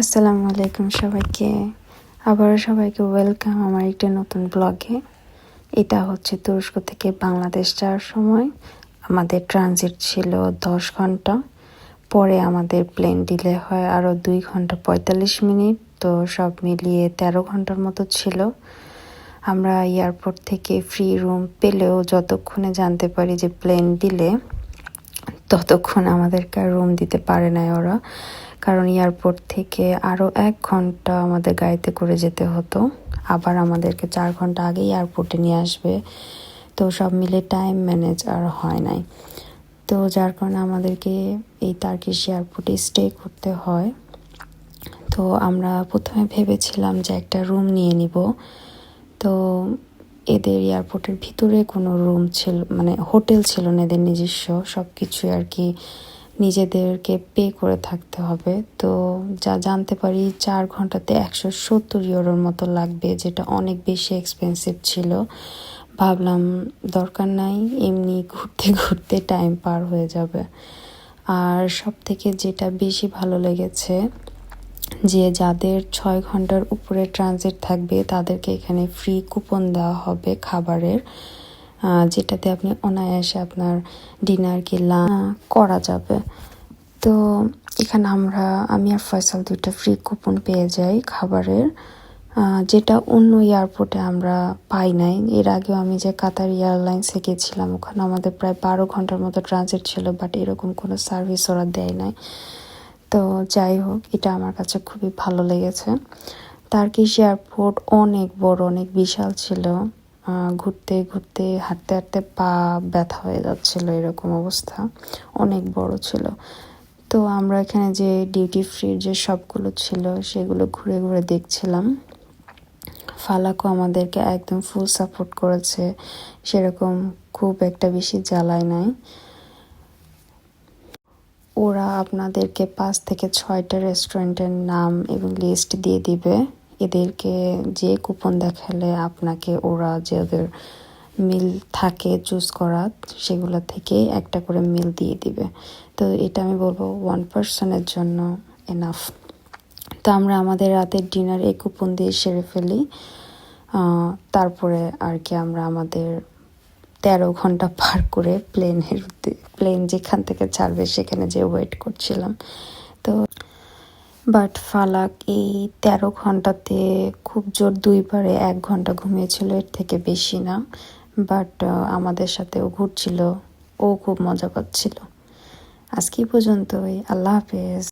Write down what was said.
আসসালামু আলাইকুম সবাইকে। আবারও সবাইকে ওয়েলকাম আমার একটা নতুন ব্লগে। এটা হচ্ছে তুরস্ক থেকে বাংলাদেশ যাওয়ার সময়। আমাদের ট্রানজিট ছিল দশ ঘণ্টা। পরে আমাদের প্লেন ডিলে হয় আরও দুই ঘণ্টা পঁয়তাল্লিশ মিনিট। তো সব মিলিয়ে তেরো ঘণ্টার মতো ছিল। আমরা এয়ারপোর্ট থেকে ফ্রি রুম পেলেও যতক্ষণে জানতে পারি যে প্লেন দিলে ততক্ষণ আমাদেরকে রুম দিতে পারে না ওরা। কারণ এয়ারপোর্ট থেকে আরও এক ঘণ্টা আমাদের গাড়িতে করে যেতে হতো। আবার আমাদেরকে চার ঘণ্টা আগে এয়ারপোর্টে নিয়ে আসবে। তো সব মিলে টাইম ম্যানেজ আর হয় নাই। তো যার কারণে আমাদেরকে এই তার্কিশ এয়ারপোর্টে স্টে করতে হয়। তো আমরা প্রথমে ভেবেছিলাম যে একটা রুম নিয়ে নিব। তো এদের এয়ারপোর্টের ভিতরে কোনো রুম ছিল মানে হোটেল ছিল না এদের নিজস্ব। সব কিছু আর কি নিজেদেরকে পে করে থাকতে হবে। তো যা জানতে পারি, চার ঘন্টাতে একশো সত্তর ইউরোর মতো লাগবে, যেটা অনেক বেশি এক্সপেন্সিভ ছিল। ভাবলাম দরকার নাই, এমনি ঘুরতে ঘুরতে টাইম পার হয়ে যাবে। আর সব থেকে যেটা বেশি ভালো লেগেছে, যে যাদের ছয় ঘণ্টার উপরে ট্রানজিট থাকবে, তাদেরকে এখানে ফ্রি কুপন দেওয়া হবে খাবারের। যেটাতে আপনি অনায়াসে আপনার ডিনার কি করা যাবে। তো এখানে আমরা, আমি আর ফয়সাল দুইটা ফ্রি কুপন পেয়ে যাই খাবারের। যেটা অন্য এয়ারপোর্টে আমরা পাই নাই। এর আগেও আমি যে কাতার এয়ারলাইন্সে গেছিলাম, ওখানে আমাদের প্রায় বারো ঘণ্টার মতো ট্রানজিট ছিল বাট এরকম কোনো সার্ভিস ওরা দেয় নাই। তো যাই হোক, এটা আমার কাছে খুবই ভালো লেগেছে। তার্কিশ এয়ারপোর্ট অনেক বড়, অনেক বিশাল ছিল। ঘুরতে ঘুরতে হাঁটতে হাঁটতে পা ব্যথা হয়ে যাচ্ছিল, এরকম অবস্থা। অনেক বড় ছিল। তো আমরা এখানে যে ডিউটি ফ্রির যে সবগুলো ছিল, সেগুলো ঘুরে ঘুরে দেখছিলাম। ফালাকও আমাদেরকে একদম ফুল সাপোর্ট করেছে। সেরকম খুব একটা বেশি জ্বালায় নাই। ওরা আপনাদেরকে পাঁচ থেকে ছয়টা রেস্টুরেন্টের নাম এবং লিস্ট দিয়ে দিবে। এদেরকে যে কুপন দেখালে আপনাকে ওরা যে ওদের মিল থাকে চুজ করা, সেগুলো থেকে একটা করে মিল দিয়ে দিবে। তো এটা আমি বলব ওয়ান পার্সনের জন্য এনাফ তো আমরা আমাদের রাতের ডিনার এই কুপন দিয়ে সেরে ফেলি। তারপরে আর কি আমরা আমাদের তেরো ঘণ্টা পার করে প্লেনের প্লেন যেখান থেকে ছাড়বে সেখানে যে ওয়েট করছিলাম। বাট ফালাক এই তেরো ঘন্টাতে খুব জোর দুইবারে এক ঘণ্টা ঘুমিয়েছিল, এর থেকে বেশি না। বাট আমাদের সাথে ও ঘুরছিল। ও খুব মজা পাচ্ছিল আজকে পর্যন্তই। আল্লাহ হাফেজ।